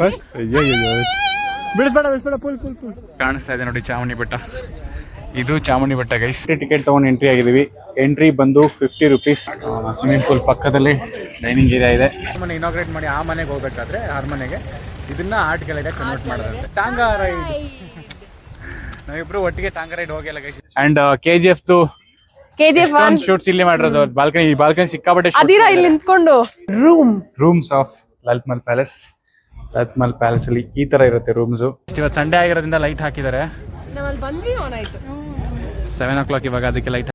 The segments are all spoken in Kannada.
ಫಸ್ಟ್ ಅಯ್ಯಯ್ಯೋ ಬಿಡಿಸ್ಬೇಡ ಬಿಡಿಸ್ಬೇಡ ಪುಲ್ ಪುಲ್ ಪುಲ್. ಕಾಣಿಸ್ತಾ ಇದೆ ನೋಡಿ ಚಾಮುಂಡಿ ಬೆಟ್ಟ. ಇದು ಚಾಮುಂಡಿ ಬೆಟ್ಟ ಗೈಸ್ ಟಿಕೆಟ್ ತಗೊಂಡು ಎಂಟ್ರಿ ಆಗಿದೀವಿ ಎಂಟ್ರಿ ಬಂದು ಫಿಫ್ಟಿ ರುಪೀಸ್ ಸ್ವಿಮ್ಮಿಂಗ್ ಪೂಲ್ ಪಕ್ಕದಲ್ಲಿ ಡೈನಿಂಗ್ ಏರಿಯಾ ಇದೆ. ಮನೆ ಇನಾಗ್ರೇಟ್ ಮಾಡಿ ಆ ಮನೆಗೆ ಹೋಗ್ಬೇಕಾದ್ರೆ ಮನೆಗೆ ಇದನ್ನ ಆರ್ಟ್ ಗ್ಯಾಲರಿ ಕನ್ವರ್ಟ್ ಮಾಡಿದ್ರೆ ಟಾಂಗಾ ರೈಡ್ ನಾವಿಬ್ರು ಒಟ್ಟಿಗೆ ಟಾಂಗಾ ರೈಡ್ ಹೋಗಿಲ್ಲ guys and K G F K G F one shoots ಇಲ್ಲಿ ಮಾಡಿರೋದು. ಬಾಲ್ಕನಿ ಈ ಬಾಲ್ಕನಿ ಸಿಕ್ಕಾಪಟ್ಟೆ ಅದಿರಾ ಇಲ್ಲಿ ನಿಂತ್ಕೊಂಡು. Room rooms of Lalit Mahal Palace Lalit Mahal Palace ಅಲ್ಲಿ ಈ ತರ ಇರುತ್ತೆ ರೂಮ್ಸ್ ಇವತ್ತು ಸಂಡೇ ಆಗಿರೋದ್ರಿಂದ ಲೈಟ್ ಹಾಕಿದ್ದಾರೆ. ಸೆವೆನ್ ಓ ಕ್ಲಾಕ್ ಇವಾಗ ಅದಕ್ಕೆ light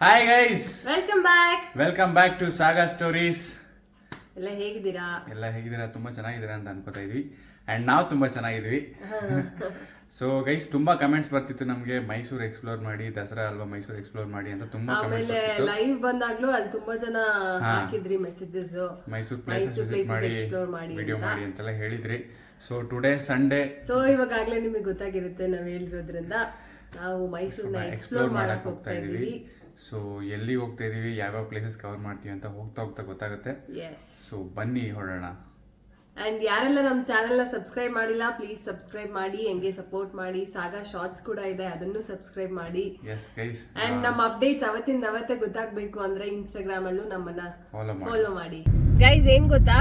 hi guys welcome back welcome back to Saga Stories ಎಲ್ಲ ಹೇಗಿದ್ದೀರಾ? ಎಲ್ಲ ಹೇಗಿದ್ದೀರಾ? ತುಂಬಾ ಚೆನ್ನಾಗಿದ್ದೀರಾ ಅಂತ ಅನ್ಕೋತಾ ಇದ್ವಿ. ಅಂಡ್ ನಾವು ತುಂಬಾ ಚೆನ್ನಾಗಿದ್ವಿ ಸೊ ಗೈಸ್ ತುಂಬಾ ಕಮೆಂಟ್ಸ್ ಬರ್ತಿತ್ತು ನಮಗೆ. ಮೈಸೂರು ಎಕ್ಸ್ಪ್ಲೋರ್ ಮಾಡಿ ದಸರಾ ಅಲ್ವಾ ಮೈಸೂರು ಎಕ್ಸ್ಪ್ಲೋರ್ ಮಾಡಿ ಅಂತ ತುಂಬಾ ಕಮೆಂಟ್ಸ್ ಆಮೇಲೆ ಲೈವ್ ಬಂದಾಗ್ಲೂ ಅಲ್ಲಿ ತುಂಬಾ ಜನ ಹಾಕಿದ್ರಿ ಮೆಸೇಜಸ್ ಮೈಸೂರು ಪ್ಲೇಸಸ್ ವಿಸಿಟ್ ಮಾಡಿ ವಿಡಿಯೋ ಮಾಡಿ ಅಂತೆಲ್ಲ ಹೇಳಿದ್ರಿ. ಸೊ ಟುಡೇ ಸಂಡೇ ಸೊ ಇವಾಗಾಗ್ಲೇ ನಿಮಗೆ ಗೊತ್ತಾಗಿರುತ್ತೆ ನಾವು ಹೇಳಿರೋದ್ರಿಂದ ನಾವು ಮೈಸೂರ್ ಎಕ್ಸ್ಪ್ಲೋರ್ ಮಾಡಕ್ ಹೋಗ್ತಾ ಇದೀವಿ ಸೊ ಎಲ್ಲಿ ಹೋಗ್ತಾ ಇದೀವಿ ಯಾವ್ಯಾವ ಪ್ಲೇಸಸ್ ಕವರ್ ಮಾಡ್ತೀವಿ ಅಂತ ಹೋಗ್ತಾ ಹೋಗ್ತಾ ಗೊತ್ತಾಗುತ್ತೆ. ಸೊ ಬನ್ನಿ ಹೊರಡೋಣ. ಅಂಡ್ ಯಾರೆಲ್ಲ ನಮ್ಮ ಚಾನೆಲ್ನ ಸಬ್ಸ್ಕ್ರೈಬ್ ಮಾಡಿಲ್ಲ ಪ್ಲೀಸ್ ಸಬ್ಸ್ಕ್ರೈಬ್ ಮಾಡಿ ಹೆಂಗೆ ಸಪೋರ್ಟ್ ಮಾಡಿ ಸಾಗಾ ಶಾರ್ಟ್ಸ್ ಕೂಡ ಇದೆ ಅದನ್ನು ಸಬ್ಸ್ಕ್ರೈಬ್ ಮಾಡಿ. ಆ್ಯಂಡ್ ನಮ್ಮ ಅಪ್ಡೇಟ್ಸ್ ಅವತ್ತಿಂದ ಅವತ್ತೇ ಗೊತ್ತಾಗ್ಬೇಕು ಅಂದ್ರೆ ಇನ್ಸ್ಟಾಗ್ರಾಮ್ ಅಲ್ಲೂ ನಮ್ಮನ್ನ ಫಾಲೋ ಮಾಡಿ. ಗೈಸ್ ಏನ್ ಗೊತ್ತಾ?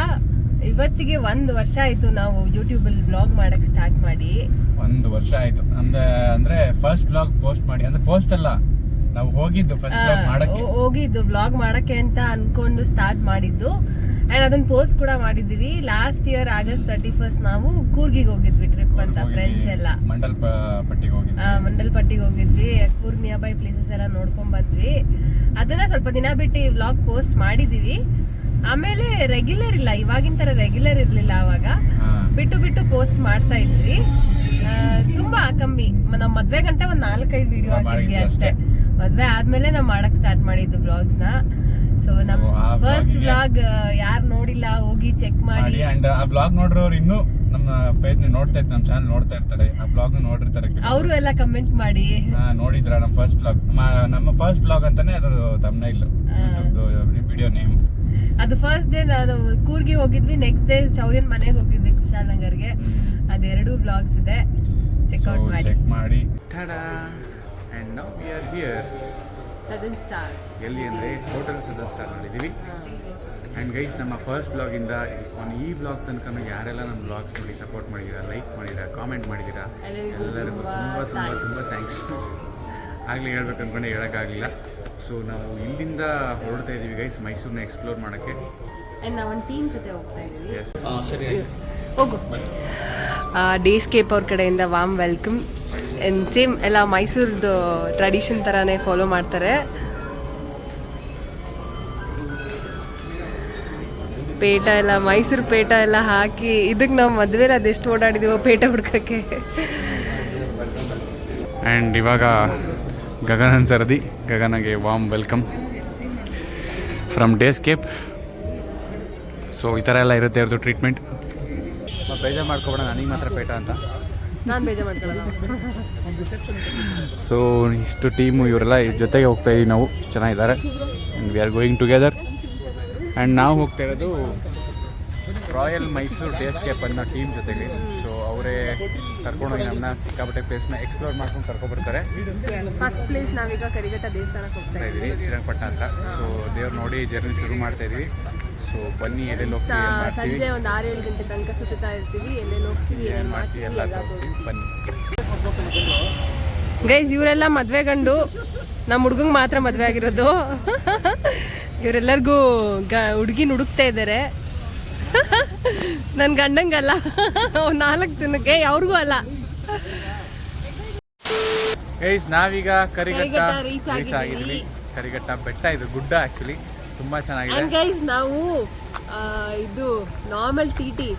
ಇವತ್ತಿಗೆ ಒಂದ್ ವರ್ಷ ಆಯ್ತು ನಾವು ಯೂಟ್ಯೂಬ್ ಅಲ್ಲಿ ಬ್ಲಾಗ್ ಮಾಡಕ್ ಸ್ಟಾರ್ಟ್ ಮಾಡಿ. ಒಂದು ವರ್ಷ ಆಯ್ತು. ಅಂದ್ರೆ ಅಂದ್ರೆ ಫಸ್ಟ್ ಬ್ಲಾಗ್ ಪೋಸ್ಟ್ ಮಾಡಿ ಅಂದ್ರೆ ಪೋಸ್ಟ್ ಅಲ್ಲ ನಾವು ಹೋಗಿದ್ದು ಫಸ್ಟ್ ಬ್ಲಾಗ್ ಮಾಡಕ್ಕೆ. ಹೋಗಿದ್ದು ಬ್ಲಾಗ್ ಮಾಡಕ್ಕೆ ಅಂತ ಅನ್ಕೊಂಡು ಸ್ಟಾರ್ಟ್ ಮಾಡಿದ್ದು. ಅಂಡ್ ಅದನ್ನ ಪೋಸ್ಟ್ ಕೂಡ ಮಾಡಿದ್ವಿ last year August thirty first ನಾವು ಕೂರ್ಗಿಗೆ ಹೋಗಿದ್ವಿ ಟ್ರಿಪ್ ಅಂತ ಫ್ರೆಂಡ್ಸ್ ಎಲ್ಲ. ಮಂಡಲ್ ಪಟ್ಟಿಗೆ ಹೋಗಿದ್ವಿ. ಮಂಡಲ್ ಪಟ್ಟಿಗೆ ಹೋಗಿದ್ವಿ. ಕೂರ್ಗ್ ನಿಯರ್ ಬೈ ಪ್ಲೇಸಸ್ ಎಲ್ಲ ನೋಡ್ಕೊಂಡ್ ಬಂದ್ವಿ. ಅದನ್ನ ಸ್ವಲ್ಪ ದಿನ ಬಿಟ್ಟು ವ್ಲಾಗ್ ಪೋಸ್ಟ್ ಮಾಡಿದೀವಿ. ಆಮೇಲೆ ರೆಗ್ಯುಲರ್ ಇಲ್ಲ ಇವಾಗಿನ ತರ ರೆಗ್ಯುಲರ್ ಇರ್ಲಿಲ್ಲ ಅವಾಗ. ಬಿಟ್ಟು ಬಿಟ್ಟು ಪೋಸ್ಟ್ ಮಾಡ್ತಾ ಇದ್ವಿ. ತುಂಬಾ ಕಮ್ಮಿ. ನಮ್ಮ ನಾವ್ ಮದ್ವೆ ಗಂಟ ಒಂದ್ ನಾಲ್ಕೈದು ವಿಡಿಯೋ ಆಗಿದ್ವಿ ಅಷ್ಟೇ. ಮದ್ವೆ ಆದ್ಮೇಲೆ ನಾವು ಮಾಡಕ್ ಸ್ಟಾರ್ಟ್ ಮಾಡಿದ್ದು ಬ್ಲಾಗ್ಸ್ನ. ಸೊ ನಮ್ಮ ಫಸ್ಟ್ ಬ್ಲಾಗ್ ಯಾರು ನೋಡಿಲ್ಲ ಹೋಗಿ ಚೆಕ್ ಮಾಡಿ ಅಂಡ್ ಆ ಬ್ಲಾಗ್ ನೋಡಿರೋರು ಇನ್ನೂ ನಮ್ಮ ಪೇಜ್ ನೋಡ್ತಾ ಇರ್ತಾರೆ ನಮ್ಮ ಚಾನಲ್ ನೋಡ್ತಾ ಇರ್ತಾರೆ ಆ ಬ್ಲಾಗ್ ನೋಡಿರ್ತಾರೆ ಅವರು ಎಲ್ಲ ಕಮೆಂಟ್ ಮಾಡಿ. ಹಾ, ನೋಡಿದ್ರ ನಮ್ಮ ಫಸ್ಟ್ ಬ್ಲಾಗ್ ನಮ್ಮ ಫಸ್ಟ್ ಬ್ಲಾಗ್ ಅಂತಾನೆ ಅದು ತಮ್ಮನ ಇಲ್ಲ ವಿಡಿಯೋ ನೇಮ್ ಅದು ಫಸ್ಟ್ ಡೇ ನಾನು ಕೂರ್ಗಿ ಹೋಗಿದ್ವಿ ನೆಕ್ಸ್ಟ್ ಡೇ ಚೌರ್ಯನ್ ಮನೆಗೆ ಹೋಗಿದ್ವಿ ಕುಶಾಲ್ ನಗರ್ಗೆ. ಅದೆರಡು ಬ್ಲಾಗ್ಸ್ ಇದೆ. ಚೆಕ್ ಔಟ್ ಮಾಡಿ. ಚೆಕ್ ಮಾಡಿ. And now we are here star ಎಲ್ಲಿ ಅಂದರೆ ಹೋಟೆಲ್ ಸದನ್ ಸ್ಟಾರ್ ನೋಡಿದ್ದೀವಿ. ಆ್ಯಂಡ್ ಗೈಸ್ ನಮ್ಮ ಫಸ್ಟ್ ಬ್ಲಾಗಿಂದ ಆನ್ ಈ ಬ್ಲಾಗ್ ತನಕ ಯಾರೆಲ್ಲ ನಮ್ಮ ಬ್ಲಾಗ್ಸ್ ನೋಡಿ ಸಪೋರ್ಟ್ ಮಾಡಿದ್ದೀರಾ ಲೈಕ್ ಮಾಡಿದ್ದೀರಾ ಕಾಮೆಂಟ್ ಮಾಡಿದ್ದೀರಾ ಎಲ್ಲರಿಗೂ ತುಂಬ ತುಂಬ ತುಂಬ ಥ್ಯಾಂಕ್ಸ್ ಆಗಲಿ ಹೇಳ್ಬೇಕು ಅಂದ್ಕೊಂಡೆ ಹೇಳೋಕ್ಕಾಗಲಿಲ್ಲ. ಸೊ ನಾವು ಇಲ್ಲಿಂದ ಹೊರಡ್ತಾ ಇದ್ದೀವಿ ಗೈಸ್ ಮೈಸೂರನ್ನ ಎಕ್ಸ್ಪ್ಲೋರ್ ಮಾಡೋಕ್ಕೆ. ನಾವು ಒಂದು ಟೀಮ್ ಜೊತೆ ಹೋಗ್ತಾ ಇದ್ದೀವಿ ಹೋಗು. ಡೇಸ್ಕೇಪ್ ಅವ್ರ ಕಡೆಯಿಂದ ವಾಮ್ ವೆಲ್ಕಮ್ ಸೇಮ್ ಎಲ್ಲ ಮೈಸೂರ್ದು ಟ್ರೆಡಿಷನ್ ಥರನೇ ಫಾಲೋ ಮಾಡ್ತಾರೆ. ಪೇಟ ಎಲ್ಲ ಮೈಸೂರು ಪೇಟ ಎಲ್ಲ ಹಾಕಿ ಇದಕ್ಕೆ ನಾವು ಮದುವೆಲಿ ಅದೆಷ್ಟು ಓಡಾಡಿದೀವೋ ಪೇಟ ಹುಡ್ಕಕ್ಕೆ. ಆ್ಯಂಡ್ ಇವಾಗ ಗಗನನ್ ಸರದಿ ಗಗನಗೆ warm welcome from Dayscape so ಈ ಥರ ಎಲ್ಲ ಇರುತ್ತೆ ಅವ್ರದ್ದು ಟ್ರೀಟ್ಮೆಂಟ್ ಬೇಜಾರು ಮಾಡ್ಕೊಬೇಡ ನನಗೆ ಮಾತ್ರ ಪೇಟ ಅಂತ. ನಾನು ಬೇಜಾರು ಮಾಡ್ಕೊಳ್ಳಲ್ಲ ಸೊ ಇಷ್ಟು ಟೀಮು ಇವರೆಲ್ಲ ಇವ್ರ ಜೊತೆಗೆ ಹೋಗ್ತಾ ಇದೀವಿ ನಾವು. ಇಷ್ಟು ಚೆನ್ನಾಗಿದ್ದಾರೆ and we are going together and ನಾವು ಹೋಗ್ತಾ ಇರೋದು ರಾಯಲ್ ಮೈಸೂರು ಡೇಸ್ಕೇಪ್ ಅನ್ನೋ ಟೀಮ್ ಜೊತೆಗೆ. ಸೊ ಅವರೇ ಕರ್ಕೊಂಡೋಗಿ ನಮ್ಮನ್ನ ಸಿಕ್ಕಾಪಟ್ಟೆ ಪ್ಲೇಸ್ನ ಎಕ್ಸ್ಪ್ಲೋರ್ ಮಾಡ್ಕೊಂಡು ಕರ್ಕೊಬರ್ತಾರೆ ಫಸ್ಟ್ ಪ್ಲೇಸ್ ನಾವೀಗ ಕರಿಘಟ್ಟ ದೇವಸ್ಥಾನಕ್ಕೆ ಹೋಗ್ತಾ ಇದ್ದೀವಿ. ಶ್ರೀರಂಗಪಟ್ಟಣ ಅಂತ. ಸೊ ದೇವ್ರು ನೋಡಿ ಜರ್ನಿ ಶುರು ಮಾಡ್ತಾ ಇದೀವಿ. ಸೊ ಬನ್ನಿ ಎಲ್ಲೆಲ್ಲಿ ಹೋಗ್ತೀವಿ ಸಂಜೆ ಒಂದು ಆರು ಏಳು ಗಂಟೆ ತನಕ ಸುತ್ತಾ ಇರ್ತೀವಿ. ಎಲ್ಲೆಲ್ಲಿ ಹೋಗ್ತೀವಿ ಏನ್ ಏನೇನು ಮಾಡ್ತೀವಿ ಎಲ್ಲ ಬನ್ನಿ. ಗೈಸ್ ಇವರೆಲ್ಲ ಮದ್ವೆ ಗಂಡು. ನಮ್ಮ ಹುಡ್ಗಂಗೆ ಮಾತ್ರ ಮದ್ವೆ ಆಗಿರೋದು. ಇವರೆಲ್ಲರಿಗೂ ಗ ಹುಡುಗಿನ ಹುಡುಕ್ತಾ ಇದ್ದಾರೆ ನನ್ನ ಗಂಡಂಗಲ್ಲ. ನಾಲ್ಕು ಜನಕ್ಕೆ ಅವ್ರಿಗೂ ಅಲ್ಲ. ಗೈಸ್ ನಾವೀಗ ಕರಿಘಟ್ಟ ಕರಿಘಟ್ಟ ರೀಚ್. ಆಗಿದ್ವಿ. ಕರಿಘಟ್ಟ ಬೆಟ್ಟ ಇದು ಗುಡ್ಡ ಆಕ್ಚುಲಿ ತುಂಬಾ ಚೆನ್ನಾಗಿದೆ. ಅಂಡ್ ಗೈಸ್ ನಾವು ಇದು ನಾರ್ಮಲ್ ಟಿ ಟಿ.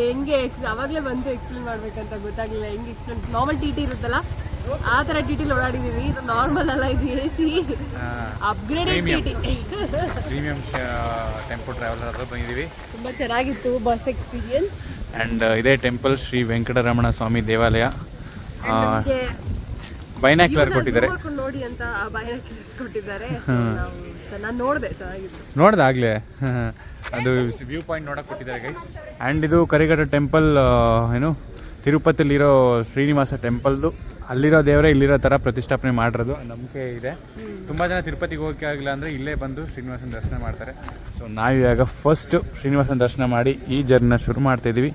ಹೆಂಗೆ ಅವಾಗಲೇ ಬಂದು ಎಕ್ಸ್ಪ್ಲೇನ್ ಮಾಡ್ಬೇಕಂತ ಗೊತ್ತಾಗ್ಲಿಲ್ಲ. ಹೆಂಗೆ ಎಕ್ಸ್ಪ್ಲೇನ್ ನಾರ್ಮಲ್ ಟಿ ಟಿ ಇರುತ್ತಲ್ಲ ಆ ಥರ ಟಿ ಟಿಲಿ ಓಡಾಡಿದೀವಿ. ಇದು ನಾರ್ಮಲ್ ಅಲ್ಲ ಇದು A C upgraded T T premium tempo traveller ಹತ್ರ ಬಂದಿದ್ದೀವಿ ತುಂಬ ಚೆನ್ನಾಗಿತ್ತು ಬಸ್ ಎಕ್ಸ್ಪೀರಿಯನ್ಸ್ ಆ್ಯಂಡ್ ಇದೇ ಟೆಂಪಲ್ ಶ್ರೀ ವೆಂಕಟರಮಣ ಸ್ವಾಮಿ ದೇವಾಲಯ. ಆ, ಬೈನಾಕ್ಯುಲರ್ ಕೊಟ್ಟಿದ್ದಾರೆ. ನೋಡಿ ಅಂತ ಆ ಬಾಯಿನ ಕೊಟ್ಟಿದ್ದಾರೆ ನಾನು ನೋಡಿದೆ ಚೆನ್ನಾಗಿತ್ತು. ಆಗಲೇ. ಅದು ವ್ಯೂ ಪಾಯಿಂಟ್ ನೋಡಕ್ ಕೊಟ್ಟಿದ್ದಾರೆ ಗೈಸ್ ಆ್ಯಂಡ್ ಇದು ಕರಿಘಟ್ಟ ಟೆಂಪಲ್ ಏನು? ತಿರುಪತಿಲಿರೋ ಶ್ರೀನಿವಾಸ ಟೆಂಪಲ್ದು ಅಲ್ಲಿರೋ ದೇವರೇ ಇಲ್ಲಿರೋ ಥರ ಪ್ರತಿಷ್ಠಾಪನೆ ಮಾಡಿರೋದು ನಂಬಿಕೆ ಇದೆ. ತುಂಬ ಜನ ತಿರುಪತಿಗೆ ಹೋಗಕ್ಕೆ ಆಗಿಲ್ಲ ಅಂದರೆ ಇಲ್ಲೇ ಬಂದು ಶ್ರೀನಿವಾಸನ ದರ್ಶನ ಮಾಡ್ತಾರೆ. ಸೊ ನಾವು ಇವಾಗ ಫಸ್ಟ್ ಶ್ರೀನಿವಾಸನ ದರ್ಶನ ಮಾಡಿ ಈ ಜರ್ನ ಶುರು ಮಾಡ್ತಾ ಇದ್ದೀವಿ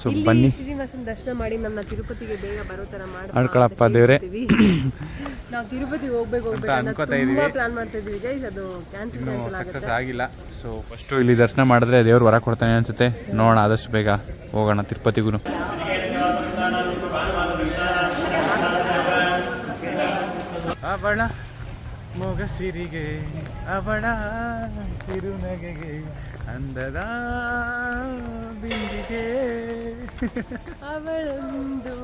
ಸೊ ಬನ್ನಿ. ಶ್ರೀನಿವಾಸನ ದರ್ಶನ ಮಾಡಿ ನಮ್ಮ ತಿರುಪತಿಗೆ ಬೇಗ ಬರೋ ಮಾಡಿ ಮಾಡ್ಕೊಳಪ್ಪ ದೇವರೇ. ನಾವು ತಿರುಪತಿಗೆ ಹೋಗ್ಬೇಕು ಅಂತ ಅನ್ಕೋತಾ ಇದೀವಿ. ಪ್ಲಾನ್ ಮಾಡ್ತಾ ಇದ್ವಿ ಗೈಸ್ ಅದು ಕ್ಯಾನ್ಸಲ್ ಸಕ್ಸಸ್ ಆಗಿಲ್ಲ. ಸೊ ಫಸ್ಟು ಇಲ್ಲಿ ದರ್ಶನ ಮಾಡಿದ್ರೆ ದೇವ್ರು ವರ ಕೊಡ್ತಾನೆ ಅನ್ಸುತ್ತೆ. ನೋಡೋಣ ಆದಷ್ಟು ಬೇಗ ಹೋಗೋಣ ತಿರುಪತಿಗೂ. ಅವಳ ಮೊಗಸಿರಿಗೆ ಅವಳ ತಿರುನಗೆಗೆ ಅಂದದ ಬಿಂದಿಗೆ. ಅವಳೊಂದು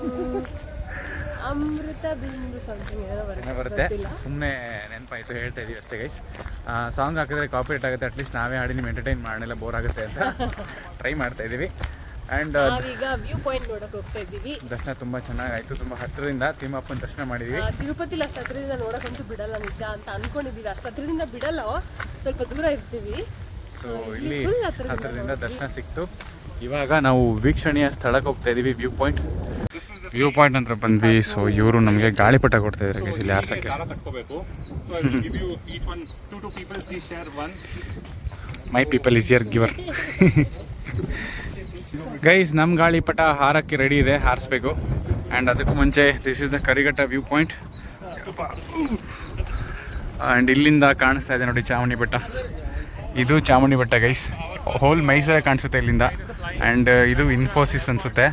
ಅಮೃತ ಬಿಂದು ಏನೋ ಬರುತ್ತೆ. ಬರುತ್ತೆ. ಸುಮ್ಮನೆ ನೆನಪಾಯ್ತು ಹೇಳ್ತಾ ಇದೀವಿ ಅಷ್ಟೇ ಗೈಸ್ ಸಾಂಗ್ ಹಾಕಿದ್ರೆ ಕಾಪಿರೇಟ್ ಆಗುತ್ತೆ ಅಟ್ಲೀಸ್ಟ್ ನಾವೇ ಹಾಡಿ ನಿಮ್ಮ ಎಂಟರ್ಟೈನ್ ಮಾಡಲಿಲ್ಲ ಬೋರ್ ಆಗುತ್ತೆ ಅಂತ ಟ್ರೈ ಮಾಡ್ತಾ ಇದ್ದೀವಿ ಆ್ಯಂಡ್ ಈಗ ವ್ಯೂ ಪಾಯಿಂಟ್ ನೋಡಕ್ ಹೋಗ್ತಾ ಇದ್ದೀವಿ. ದರ್ಶನ ತುಂಬ ಚೆನ್ನಾಗಾಯ್ತು. ತುಂಬ ಹತ್ತಿರದಿಂದ ತಿಮ್ಮಪ್ಪನ ದರ್ಶನ ಮಾಡಿದ್ವಿ. ತಿರುಪತಿಲಿ ಅಷ್ಟು ಹತ್ರದಿಂದ ನೋಡಕ್ಕಂತೂ ಬಿಡಲ್ಲ ನಿಜ ಅಂತ ಅನ್ಕೊಂಡಿದ್ದೀವಿ. ಅಷ್ಟು ಹತ್ರದಿಂದ ಬಿಡಲ್ಲ. ಸ್ವಲ್ಪ ದೂರ ಇರ್ತೀವಿ. ಸೊ ಇಲ್ಲಿ ಹತ್ತಿರದಿಂದ ದರ್ಶನ ಸಿಕ್ತು. ಇವಾಗ ನಾವು ವೀಕ್ಷಣೀಯ ಸ್ಥಳಕ್ಕೆ ಹೋಗ್ತಾ ಇದೀವಿ ವ್ಯೂ ಪಾಯಿಂಟ್ ವ್ಯೂ ಪಾಯಿಂಟ್ ಅಂತ ಬಂದ್ವಿ. ಸೊ ಇವರು ನಮಗೆ ಗಾಳಿಪಟ ಕೊಡ್ತಾ ಇದ್ದಾರೆ ಇಲ್ಲಿ ಆರ್ಸಕ್ಕೆ. My people is your giver guys ನಮ್ಮ ಗಾಳಿಪಟ ಹಾರಕ್ಕೆ ರೆಡಿ ಇದೆ, ಹಾರಿಸ್ಬೇಕು. ಆ್ಯಂಡ್ ಅದಕ್ಕೂ ಮುಂಚೆ this is the Karighatta view point and ಇಲ್ಲಿಂದ ಕಾಣಿಸ್ತಾ ಇದೆ ನೋಡಿ ಚಾಮುಂಡಿ ಬೆಟ್ಟ. ಇದು ಚಾಮುಂಡಿ ಬೆಟ್ಟ ಗೈಸ್ ಹೋಲ್ ಮೈಸೂರೇ ಕಾಣಿಸುತ್ತೆ ಇಲ್ಲಿಂದ. ಆ್ಯಂಡ್ ಇದು ಇನ್ಫೋಸಿಸ್ ಅನಿಸುತ್ತೆ.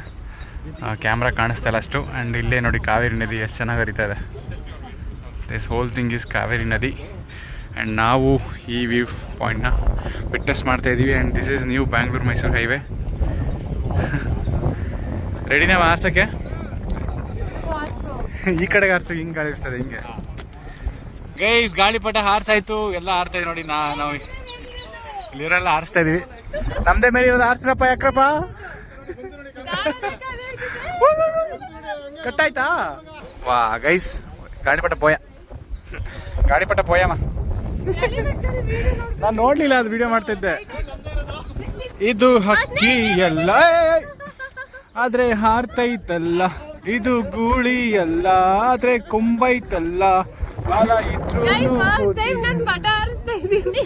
ಕ್ಯಾಮ್ರಾ ಕಾಣಿಸ್ತಾ ಇಲ್ಲ ಅಷ್ಟು. ಆ್ಯಂಡ್ ಇಲ್ಲೇ ನೋಡಿ ಕಾವೇರಿ ನದಿ ಎಷ್ಟು ಚೆನ್ನಾಗಿ ಹರಿತಾ ಇದೆ. This whole thing is Kaveri ನದಿ. ಆ್ಯಂಡ್ ನಾವು ಈ ವ್ಯೂ ಪಾಯಿಂಟ್ನ ಮಾಡ್ತಾ ಇದ್ದೀವಿ and this is new Bangalore Mysuru highway ರೆಡಿನೇ ಆರ್ಸಕ್ಕೆ ಈ ಕಡೆಗೆ ಆರ್ಸೋ ಹಿಂಗೆ ಗಾಳಿ ಬೀಸ್ತದೆ ಹಿಂಗೆ. ಗೈಸ್ ಗಾಳಿಪಟ ಹಾರ್ಸಾಯ್ತು ಎಲ್ಲ ಹಾರ್ತಾ ಇದೆ ನೋಡಿ ನಾ ನಾವು ಇಲ್ಲಿರೋಲ್ಲ ಹಾರಿಸ್ತಾ ಇದೀವಿ ನಮ್ದೇ ಮೇಲೆ ಇರೋದು ಹಾರಿಸ್ರಪ್ಪ ಯಾಕ್ರಪ್ಪ? ಕಟ್ಟಾಯ್ತಾ? ವಾ ಗೈಸ್ ಗಾಳಿಪಟ ಪೋಯ. ಗಾಳಿಪಟ ಪೋಯಮ್ಮ. ನಾನು ನೋಡ್ಲಿಲ್ಲ ಅದು ವಿಡಿಯೋ ಮಾಡ್ತಿದ್ದೆ. ಇದು ಹಕ್ಕಿ ಎಲ್ಲ. ಆದ್ರೆ ಹಾರ್ತೈತಲ್ಲ ಇದು ಗೂಳಿ ಅಲ್ಲ ಆದ್ರೆ ಕೊಂಬೈತಲ್ಲ. ಬಾಲ ಇದ್ರು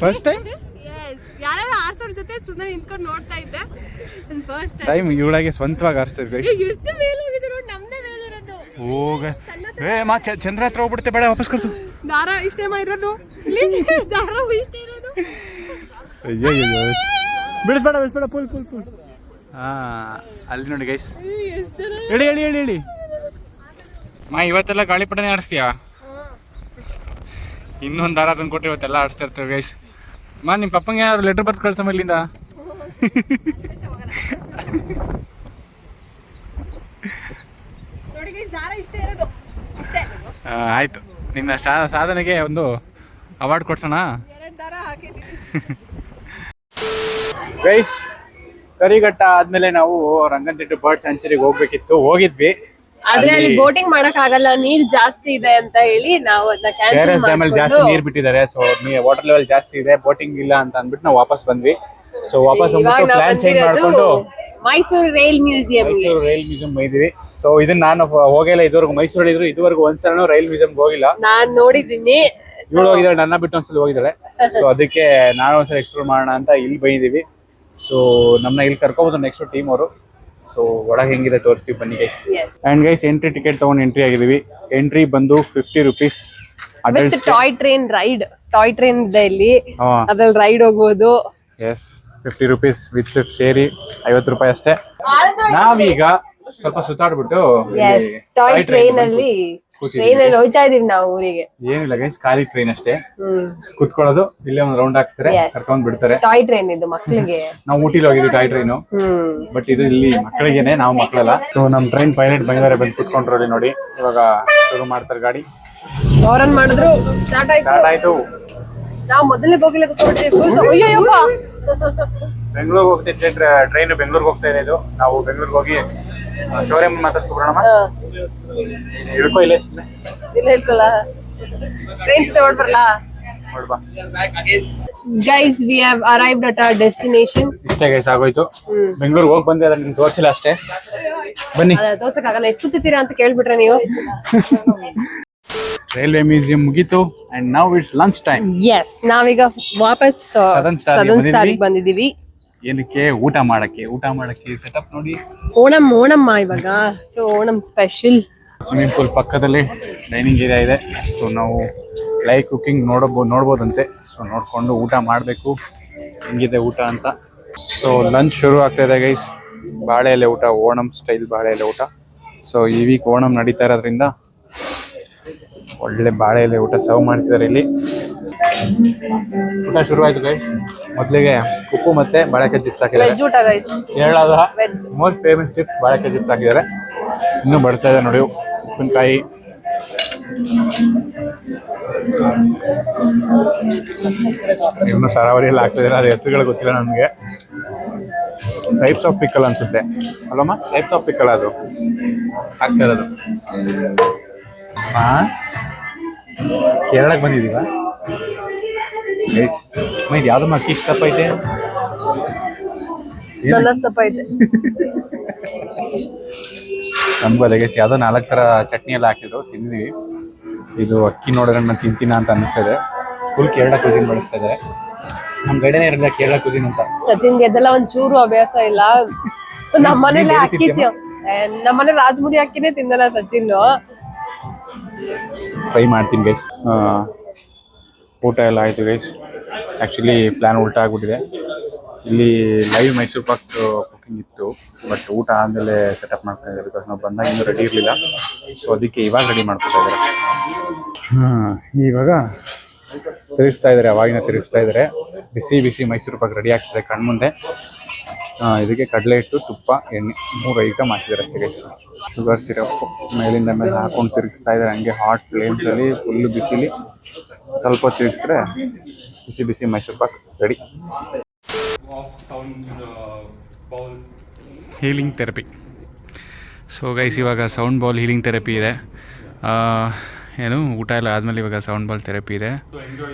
ಫಸ್ಟ್ ಟೈಮ್ ಆರ್ಸೋರ್ ಜೊತೆ ಸುಮ್ಮನೆ ನಿಂತ್ಕೊಂಡು ನೋಡ್ತಾ ಇದ್ದೆ. ಫಸ್ಟ್ ಟೈಮ್ ಇವಳಾಗೆ ಸ್ವಂತವಾಗಿ ಹಾರಿಸ್ತಿದ್ ಗೈಸ್ ಎಷ್ಟು ಮೇಲೆ ಹೋಗಿದೆ ನೋಡಿ ನಮ್ದೇ ಮೇಲಿರೋದು ಹೋಗ. ಏ ಮಾ ಚಂದ್ರ ಹತ್ರ ಹೋಗ್ಬಿಡುತ್ತೆ ಬೇಡ ವಾಪಸ್ ಕರ್ಸು ದಾರ ಇಷ್ಟೇ ಇರೋದು. ದಾರ ಇಷ್ಟೇ ಇರೋದು. ಅಯ್ಯೋ ಬಿಡಿಸ್ಬೇಡ ಬಿಡಿಸ್ಬೇಡ ಪುಲ್ ಪುಲ್ ಪುಲ್ ಅಲ್ಲಿ ನೋಡಿ ಗೈಸ್ ಹೇಳಿ ಹೇಳಿ ಹೇಳಿ ಹೇಳಿ ಮಾ ಇವತ್ತೆಲ್ಲ ಗಾಳಿಪಟನೇ ಆಡಿಸ್ತೀಯಾ? ಇನ್ನೊಂದು ದಾರ ತಂದು ಕೊಟ್ಟು ಇವತ್ತೆಲ್ಲ ಆಡಿಸ್ತಾ ಇರ್ತೇವೆ ಗೈಸ್ ಮಾ ನಿಮ್ಮ ಪಪ್ಪಂಗೆ ಯಾರು ಲೆಟರ್ ಬರ್ದು ಕಳ್ಸಮ್ಮ ಇಲ್ಲಿಂದ ನೋಡಿ guys, ದಾರ ಇಷ್ಟೇ ಇರೋದು. ಇಷ್ಟೇ. ಆಯ್ತು. ನಿನ್ನ ಶಾ- ಸಾಧನೆಗೆ ಒಂದು ಅವಾರ್ಡ್ ಕೊಡ್ಸೋಣ. ಎರಡು ದಾರ ಹಾಕಿದ್ದೀವಿ ಗೈಸ್ ಕರಿಘಟ್ಟ ಆದ್ಮೇಲೆ ನಾವು ರಂಗನತಿಟ್ಟು ಬರ್ಡ್ ಸೆಂಚುರಿಗೆ ಹೋಗ್ಬೇಕಿತ್ತು. ಹೋಗಿದ್ವಿ. ಆದ್ರೆ ಅಲ್ಲಿ ಬೋಟಿಂಗ್ ಮಾಡಕ್ ಆಗಲ್ಲ ನೀರ್ ಜಾಸ್ತಿ ಇದೆ ಅಂತ ಹೇಳಿ ನಾವು ಅದನ್ನ ಕೆ ಆರ್ ಎಸ್ ಡ್ಯಾಮ್ ಅಲ್ಲಿ ಜಾಸ್ತಿ ನೀರ್ ಬಿಟ್ಟಿದ್ದಾರೆ. ಸೊ ವಾಟರ್ ಲೆವೆಲ್ ಜಾಸ್ತಿ ಇದೆ ಬೋಟಿಂಗ್ ಇಲ್ಲ ಅಂತ ಅಂದ್ಬಿಟ್ಟು ನಾವು ವಾಪಸ್ ಬಂದ್ವಿ. ಸೊ ವಾಪಸ್ ಹೋಗ್ಬಿಟ್ಟು ಪ್ಲಾನ್ ಚೇಂಜ್ ಮಾಡ್ಕೊಂಡು Mysuru rail museum Mysuru rail museum ಹೋಗಿದ್ವಿ. ಸೊ ಇದನ್ನ ನಾನು ಹೋಗಿಲ್ಲ ಇದುವರೆಗೂ. ಮೈಸೂರಲ್ಲಿ ಇದ್ರು ಇದುವರೆಗೂ ಒಂದ್ಸಲ ರೈಲ್ ಮ್ಯೂಸಿಯಂ ಹೋಗಿಲ್ಲ. ನಾನ್ ನೋಡಿದೀನಿ ಇವಳು ಹೋಗಿದ್ದಾಳೆ ನನ್ನ ಬಿಟ್ಟು ಒಂದ್ಸಲ ಹೋಗಿದ್ದಾಳೆ. ಸೊ ಅದಕ್ಕೆ ನಾನು ಒಂದ್ಸಲ ಎಕ್ಸ್ಪ್ಲೋರ್ ಮಾಡೋಣ ಅಂತ ಇಲ್ಲಿ ಬಂದಿದ್ದೀವಿ ಸೊ ನಮ್ಮನ್ನ ಇಲ್ಲಿ ಕರ್ಕೊಬೋದು ನೆಕ್ಸ್ಟ್ ಟೀಮ್ ಅವರು. ಸೊ ಒಳಗೆ ಹೆಂಗಿದೆ ತೋರಿಸ್ತೀವಿ ಬನ್ನಿ guys and guys entry ticket ತೊಗೊಂಡು ಎಂಟ್ರಿ ಆಗಿದ್ದೀವಿ. ಎಂಟ್ರಿ ಬಂದು fifty rupees with toy train ride toy train ಇದೆ ಇಲ್ಲಿ. ಅದ್ರಲ್ಲಿ ರೈಡ್ ಹೋಗ್ಬೋದು. ಎಸ್ ಫಿಫ್ಟಿ ರುಪೀಸ್ ವಿತ್ ಸೇರಿ ಐವತ್ತು ರೂಪಾಯಿ ಅಷ್ಟೇ. ನಾವೀಗ ಸ್ವಲ್ಪ ಸುತ್ತಾಡ್ಬಿಟ್ಟು ಎಸ್ ಟಾಯ್ ಟ್ರೈನ್ ಅಲ್ಲಿ ಹೋಯ್ತಾ ಇದೀವಿ ನಾವು ಊರಿಗೆ. ಏನಿಲ್ಲ ಗೈಸ್ ಖಾಲಿ ಟ್ರೈನ್ ಅಷ್ಟೇ. ಕುತ್ಕೊಳ್ಳೋದು ಇಲ್ಲೇ ಒಂದು ರೌಂಡ್ ಹಾಕ್ಸ್ತಾರೆ. ಕರ್ಕೊಂಡ್ ಬಿಡ್ತಾರೆ. ಟಾಯ್ ಟ್ರೈನ್ ಇದು ಮಕ್ಳಿಗೆ. ನಾವು ಊಟಿಲಿ ಹೋಗಿದ್ವಿ ಟಾಯ್ ಟ್ರೈನು ಬಟ್ ಇದು ಇಲ್ಲಿ ಮಕ್ಕಳಿಗೆನೆ ನಾವು ಮಕ್ಕಳಲ್ಲ. ಸೊ ನಮ್ ಟ್ರೈನ್ ಪೈಲಟ್ ಬಂದಿದ್ದಾರೆ ಬಂದು ಕುತ್ಕೊಂಡ್ರು ಅಲ್ಲಿ ನೋಡಿ. ಇವಾಗ ಶುರು ಮಾಡ್ತಾರೆ ಗಾಡಿ. ಅವರನ್ ಮಾಡಿದ್ರು. ಸ್ಟಾರ್ಟ್ ಆಯ್ತು. ಸ್ಟಾರ್ಟ್ ಆಯ್ತು. ನಾವು ಮೊದಲನೇ ಬೋಗಿಲೆ ಬೆಂಗಳೂರಿಗೆ ಹೋಗ್ತಿದ್ದೆ ಟ್ರೈನ್ ಬೆಂಗಳೂರಿಗೆ ಹೋಗ್ತಾ ಇದೆ ಇದು. ನಾವು ಬೆಂಗಳೂರಿಗೆ ಹೋಗಿ ಇಲ್ಲೇ. Train guys we have arrived at our destination ಇಷ್ಟೇ ಗೈಸ್ ಆಗೋಯ್ತು. ಬೆಂಗಳೂರಿಗೆ ಹೋಗಿ ಬಂದೆ ಅದನ್ನ ನಿಮ್ಗೆ ತೋರಿಸಿಲ್ಲ ಅಷ್ಟೇ. ಬನ್ನಿ. ಅದ ತೋರ್ಸಕ್ಕಾಗಲ್ಲ ಎಷ್ಟು ಸುತ್ತೀರಾ ಅಂತ ಕೇಳ್ಬಿಟ್ರೆ ನೀವು. ರೈಲ್ವೆ ಮ್ಯೂಸಿಯಂ ಮುಗೀತು and now it's lunch time yes ನಾವೀಗ ವಾಪಸ್ ಸದನ್ ಬಂದಿದ್ವಿ. ಸ್ಟಾರ್ ಬಂದಿದೀವಿ. ಏನಕ್ಕೆ ಊಟ ಮಾಡಕ್ಕೆ? ಊಟ ಮಾಡಕ್ಕೆ ಸೆಟಪ್ ನೋಡಿ. ಓಣಂ ಓಣಮ್ಮ ಇವಾಗ. So Onam special swimming pool ಪಕ್ಕದಲ್ಲಿ ಡೈನಿಂಗ್ ಏರಿಯಾ ಇದೆ. ಸೊ ನಾವು ಲೈವ್ ಕುಕಿಂಗ್ ನೋಡಬಹುದು ನೋಡ್ಬೋದಂತೆ. ಸೊ ನೋಡಿಕೊಂಡು ಊಟ ಮಾಡಬೇಕು. ಹೆಂಗಿದೆ ಊಟ ಅಂತ. ಸೊ ಲಂಚ್ ಶುರು ಆಗ್ತಾ ಇದೆ ಗೈಸ್ ಬಾಳೆ ಎಲೆ ಊಟ ಓಣಂ ಸ್ಟೈಲ್ ಬಾಳೆ ಎಲೆ ಊಟ. ಸೊ ಈ ವೀಕ್ ಓಣಂ ನಡೀತಾ ಇರೋದ್ರಿಂದ ಒಳ್ಳೆ ಬಾಳೆ ಎಲೆ ಊಟ ಸರ್ವ್ ಮಾಡ್ತಿದ್ದಾರೆ ಇಲ್ಲಿ. ಊಟ ಶುರುವಾಯ್ತು ಗೈಸ್ ಮೊದಲಿಗೆ ಉಪ್ಪು ಮತ್ತೆ ಬಾಳೆಕಾಯಿ ಚಿಪ್ಸ್ ಹಾಕಿದ್ದಾರೆ. ವೆಜ್ ಊಟ ಗೈಸ್. ಮೋಸ್ಟ್ ಫೇಮಸ್ ಚಿಪ್ಸ್ ಬಾಳೆಕಾಯಿ ಚಿಪ್ಸ್ ಹಾಕಿದ್ದಾರೆ. ಇನ್ನೂ ಬರ್ತಾ ಇದೆ ನೋಡಿ ಉಪ್ಪಿನಕಾಯಿ. ಇನ್ನು ಸರಾವರಿ ಎಲ್ಲ ಆಗ್ತಿದ್ದಾರೆ ಅದು ಹೆಸರುಗಳು ಗೊತ್ತಿಲ್ಲ ನನಗೆ. ಟೈಪ್ಸ್ ಆಫ್ ಪಿಕ್ಕಲ್ ಅನ್ಸುತ್ತೆ. ಅಲ್ಲಮ್ಮ? ಟೈಪ್ಸ್ ಆಫ್ ಪಿಕ್ಕಲ್ ಅದು. ಹಾಕ್ತಾ ಇರೋದು. ಕೇರಳಕ್ಕೆ ಬಂದಿದ್ದೀವಾ? ಇದು? ಯಾವ್ದು ಮಕ್ಕಿ ಸ್ಟಪ್ ಐತೆ ಐತೆ ನಮಗೂ ಅದೇ ಗೈಸ್ ಯಾವುದೋ ನಾಲ್ಕು ತರ ಚಟ್ನಿ ಎಲ್ಲ ಹಾಕಿದ್ರು ತಿಂದ್ವಿ ಇದು ಅಕ್ಕಿ ನೋಡೋಣ ನಾನು ತಿಂತೀನ ಅಂತ ಅನ್ನಿಸ್ತಾ ಇದೆ. ಫುಲ್ ಕೇರಳ ಕುಜಿನ್ ಬಳಸ್ತಾ ಇದ್ದಾರೆ ನಮ್ ಗೈಡನೇ ಇರಲಿಲ್ಲ ಕೇರಳ ಕುಜಿನ್ ಅಂತ. ಸಚಿನ್ಗೆ ಎದೆಲ್ಲ ಒಂದ್ ಚೂರು ಅಭ್ಯಾಸ ಇಲ್ಲ ನಮ್ಮನೇಲೆ ಅಕ್ಕಿ ನಮ್ಮನೆ ರಾಜಮುಡಿ ಅಕ್ಕಿನೇ ತಿಂದಲ್ಲ ಸಚಿನ್ ಟ್ರೈ ಮಾಡ್ತೀನಿ ಗೈಸ್ ಊಟ ಎಲ್ಲ ಆಯಿತು ಗೈಸ್ ಆ್ಯಕ್ಚುಲಿ ಪ್ಲ್ಯಾನ್ ಉಲ್ಟಾ ಆಗಿಬಿಟ್ಟಿದೆ. ಇಲ್ಲಿ ಲೈವ್ ಮೈಸೂರು ಪಾಕ್ ಕುಕಿಂಗ್ ಇತ್ತು. ಬಟ್ ಊಟ ಆದಮೇಲೆ ಸೆಟಪ್ ಮಾಡ್ತಾ ಇದ್ದಾರೆ ಬಿಕಾಸ್ ನಾವು ಬಂದಾಗ ಇನ್ನೂ ರೆಡಿ ಇರಲಿಲ್ಲ. ಸೊ ಅದಕ್ಕೆ ಇವಾಗ ರೆಡಿ ಮಾಡ್ಕೊತಾ ಇದ್ದಾರೆ. ಹಾಂ, ಇವಾಗ ತಿರುಗಿಸ್ತಾ ಇದ್ದಾರೆ, ಅವಾಗಿನ ತಿರುಗಿಸ್ತಾ ಇದ್ದಾರೆ. ಬಿಸಿ ಬಿಸಿ ಮೈಸೂರು ಪಾಕ್ ರೆಡಿ ಆಗ್ತಿದೆ ಕಣ್ಮುಂದೆ. ಇದಕ್ಕೆ ಕಡಲೆ ಹಿಟ್ಟು, ತುಪ್ಪ, ಎಣ್ಣೆ ಮೂರು ಐಟಮ್ ಹಾಕಿದ್ದಾರೆ ಅಷ್ಟೇ. ಶುಗರ್ ಸಿರಪ್ ಮೇಲಿಂದ ಮೇಲೆ ಹಾಕೊಂಡು ತಿರುಗಿಸ್ತಾ ಇದ್ದಾರೆ. ಹಂಗೆ ಹಾಟ್ ಫ್ಲೇಮ್ಸಲ್ಲಿ ಫುಲ್ಲು ಬಿಸಿಲಿ. ಸ್ವಲ್ಪ ತಿರುಗಿಸಿದ್ರೆ ಬಿಸಿ ಬಿಸಿ Mysore pak ready healing therapy so guys ಇವಾಗ ಸೌಂಡ್ ಬಾಲ್ ಹೀಲಿಂಗ್ ಥೆರಪಿ ಇದೆ. ಏನು, ಊಟ ಎಲ್ಲ ಆದಮೇಲೆ ಇವಾಗ ಸೌಂಡ್ ಬಾಲ್ ಥೆರಪಿ ಇದೆ.